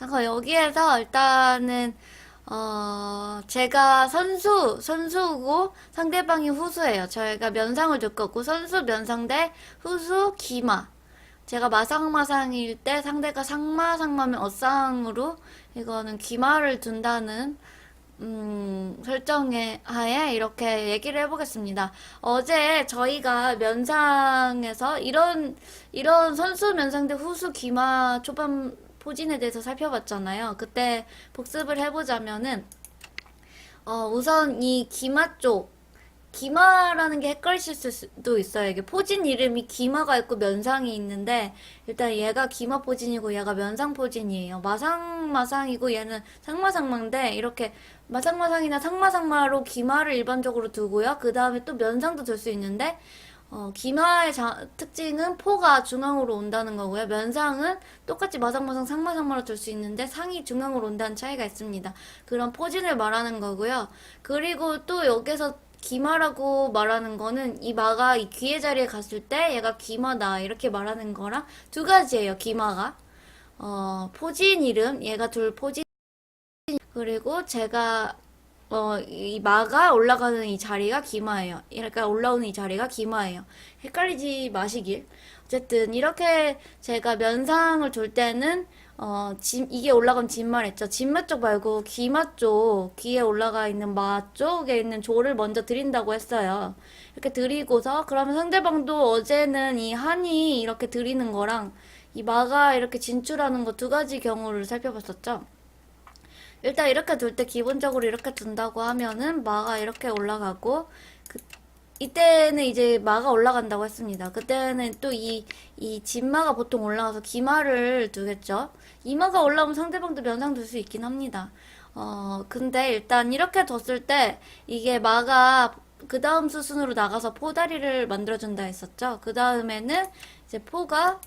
잠깐 여기에서 일단은 어 제가 선수 선수고 상대방이 후수예요. 저희가 면상을 줄 거고 선수 면상 대 후수 기마. 제가 마상마상일 때 상대가 상마 상마면 어상으로 이거는 기마를 둔다는 음, 설정에 하에 이렇게 얘기를 해보겠습니다. 어제 저희가 면상에서 이런 이런 선수 면상 대 후수 기마 초반 포진에 대해서 살펴봤잖아요. 그때 복습을 해보자면은 어, 우선 이 기마 쪽 기마라는 게 헷갈리실 수도 있어요. 이게 포진 이름이 기마가 있고 면상이 있는데 일단 얘가 기마 포진이고 얘가 면상 포진이에요. 마상마상이고 얘는 상마상마인데 이렇게 마상마상이나 상마상마로 기마를 일반적으로 두고요. 그 다음에 또 면상도 둘수 있는데 어, 기마의 자- 특징은 포가 중앙으로 온다는 거고요. 면상은 똑같이 마상마상 상마상마로 둘 수 있는데 상이 중앙으로 온다는 차이가 있습니다. 그런 포진을 말하는 거고요. 그리고 또 여기서 기마라고 말하는 거는 이 마가 이 귀의 자리에 갔을 때 얘가 기마다 이렇게 말하는 거랑 두 가지예요. 기마가 어, 포진 이름 얘가 둘 포진 그리고 제가 어, 이 마가 올라가는 이 자리가 기마예요. 이렇게 올라오는 이 자리가 기마예요. 헷갈리지 마시길. 어쨌든 이렇게 제가 면상을 둘 때는 어, 진, 이게 올라가면 진말 했죠. 진마 쪽 말고 기마 쪽, 귀에 올라가 있는 마 쪽에 있는 조를 먼저 드린다고 했어요. 이렇게 드리고서, 그러면 상대방도 어제는 이 한이 이렇게 드리는 거랑 이 마가 이렇게 진출하는 거 두 가지 경우를 살펴봤었죠. 일단 이렇게 둘 때 기본적으로 이렇게 둔다고 하면은 마가 이렇게 올라가고 그 이때는 이제 마가 올라간다고 했습니다. 그때는 또 이 이 진마가 보통 올라가서 기마를 두겠죠. 이마가 올라오면 상대방도 면상 둘 수 있긴 합니다. 어 근데 일단 이렇게 뒀을 때 이게 마가 그 다음 수순으로 나가서 포다리를 만들어준다 했었죠. 그 다음에는 이제 포가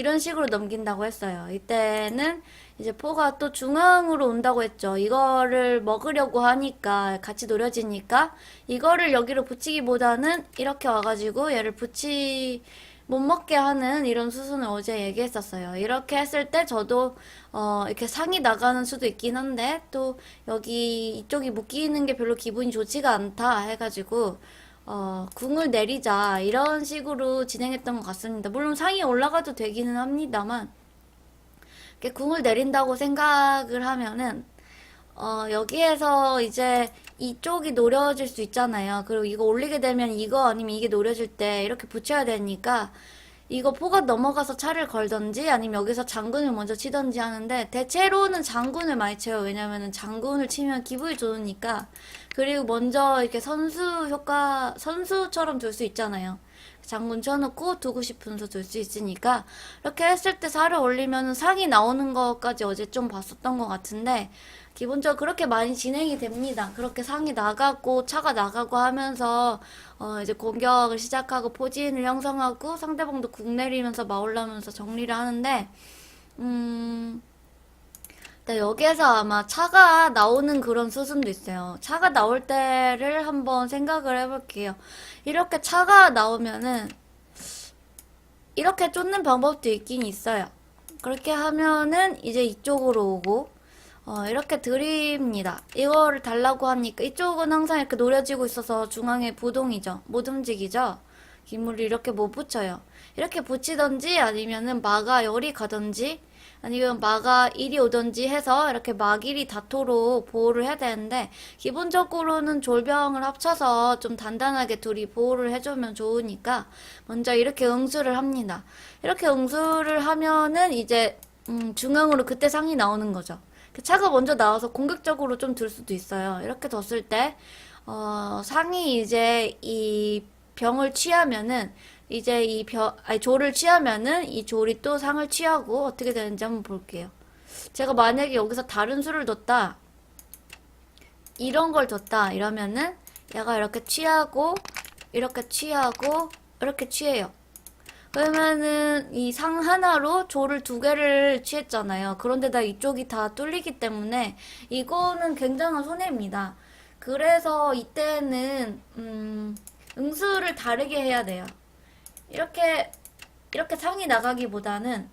이런 식으로 넘긴다고 했어요. 이때는 이제 포가 또 중앙으로 온다고 했죠. 이거를 먹으려고 하니까 같이 노려지니까 이거를 여기로 붙이기보다는 이렇게 와가지고 얘를 붙이 못 먹게 하는 이런 수순을 어제 얘기했었어요. 이렇게 했을 때 저도 어 이렇게 상이 나가는 수도 있긴 한데 또 여기 이쪽이 묶이는 게 별로 기분이 좋지가 않다 해가지고 어, 궁을 내리자 이런 식으로 진행했던 것 같습니다. 물론 상이 올라가도 되기는 합니다만 이렇게 궁을 내린다고 생각을 하면은 어, 여기에서 이제 이쪽이 노려질 수 있잖아요. 그리고 이거 올리게 되면 이거 아니면 이게 노려질 때 이렇게 붙여야 되니까 이거 포가 넘어가서 차를 걸던지 아니면 여기서 장군을 먼저 치던지 하는데 대체로는 장군을 많이 쳐요. 왜냐면은 장군을 치면 기분이 좋으니까. 그리고 먼저 이렇게 선수 효과, 선수처럼 둘 수 있잖아요. 장군 쳐놓고 두고 싶은 수 둘 수 있으니까 이렇게 했을 때 살을 올리면은 상이 나오는 것까지 어제 좀 봤었던 것 같은데 기본적으로 그렇게 많이 진행이 됩니다. 그렇게 상이 나가고 차가 나가고 하면서 어 이제 공격을 시작하고 포진을 형성하고 상대방도 궁 내리면서 마올라면서 정리를 하는데 음 네, 여기에서 아마 차가 나오는 그런 수순도 있어요. 차가 나올 때를 한번 생각을 해볼게요. 이렇게 차가 나오면은 이렇게 쫓는 방법도 있긴 있어요. 그렇게 하면은 이제 이쪽으로 오고 어, 이렇게 드립니다. 이거를 달라고 하니까 이쪽은 항상 이렇게 노려지고 있어서 중앙에 부동이죠. 못 움직이죠. 기물을 이렇게 못 붙여요. 이렇게 붙이던지 아니면은 마가 열이 가던지 아니면 마가 일이 오던지 해서 이렇게 막일이 닿도록 보호를 해야 되는데 기본적으로는 졸병을 합쳐서 좀 단단하게 둘이 보호를 해주면 좋으니까 먼저 이렇게 응수를 합니다. 이렇게 응수를 하면은 이제 음, 중앙으로 그때 상이 나오는 거죠. 그 차가 먼저 나와서 공격적으로 좀 들 수도 있어요. 이렇게 뒀을 때, 어, 상이 이제 이 병을 취하면은, 이제 이 벼, 아니, 조를 취하면은 이 조리 또 상을 취하고 어떻게 되는지 한번 볼게요. 제가 만약에 여기서 다른 수를 뒀다, 이런 걸 뒀다, 이러면은 얘가 이렇게 취하고, 이렇게 취하고, 이렇게 취해요. 그러면은 이 상 하나로 조를 두 개를 취했잖아요. 그런데다 이쪽이 다 뚫리기 때문에 이거는 굉장한 손해입니다. 그래서 이때는 음, 응수를 다르게 해야 돼요. 이렇게 이렇게 상이 나가기보다는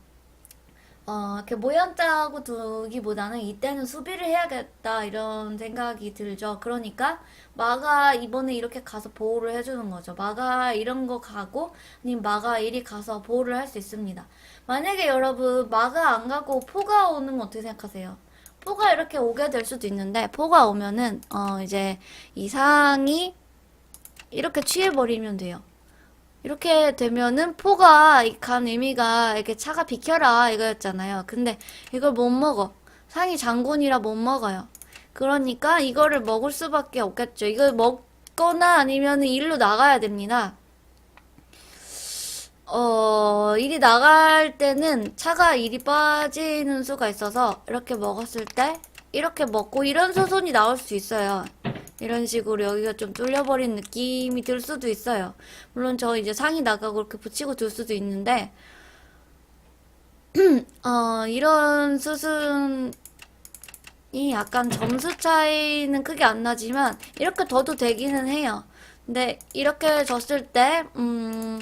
어, 이렇게 모양 짜고 두기보다는 이때는 수비를 해야겠다 이런 생각이 들죠. 그러니까 마가 이번에 이렇게 가서 보호를 해주는 거죠. 마가 이런 거 가고 아니면 마가 이리 가서 보호를 할 수 있습니다. 만약에 여러분 마가 안 가고 포가 오는 거 어떻게 생각하세요? 포가 이렇게 오게 될 수도 있는데 포가 오면은 어 이제 이 상이 이렇게 취해버리면 돼요. 이렇게 되면은 포가 이간 의미가 이렇게 차가 비켜라 이거였잖아요. 근데 이걸 못 먹어. 상이 장군이라 못 먹어요. 그러니까 이거를 먹을 수밖에 없겠죠. 이걸 먹거나 아니면 일로 나가야 됩니다. 어, 일이 나갈 때는 차가 일이 빠지는 수가 있어서 이렇게 먹었을 때 이렇게 먹고 이런 소손이 나올 수 있어요. 이런 식으로 여기가 좀 뚫려버린 느낌이 들 수도 있어요. 물론 저 이제 상이 나가고 이렇게 붙이고 둘 수도 있는데, 어, 이런 수순이 약간 점수 차이는 크게 안 나지만, 이렇게 둬도 되기는 해요. 근데 이렇게 졌을 때, 음,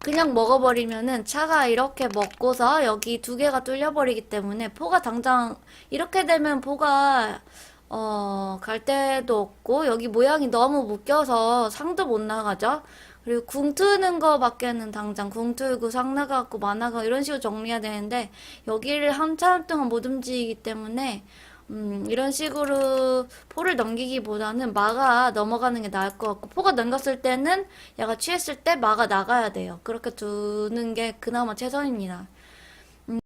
그냥 먹어버리면은 차가 이렇게 먹고서 여기 두 개가 뚫려버리기 때문에 포가 당장 이렇게 되면 포가 어, 갈 데도 없고 여기 모양이 너무 묶여서 상도 못 나가죠. 그리고 궁 트는 거밖에는 당장 궁 트고 상 나가고 마나가 이런 식으로 정리해야 되는데 여기를 한참 동안 못 움직이기 때문에 음, 이런 식으로 포를 넘기기보다는 마가 넘어가는 게 나을 것 같고, 포가 넘겼을 때는 얘가 취했을 때 마가 나가야 돼요. 그렇게 두는 게 그나마 최선입니다.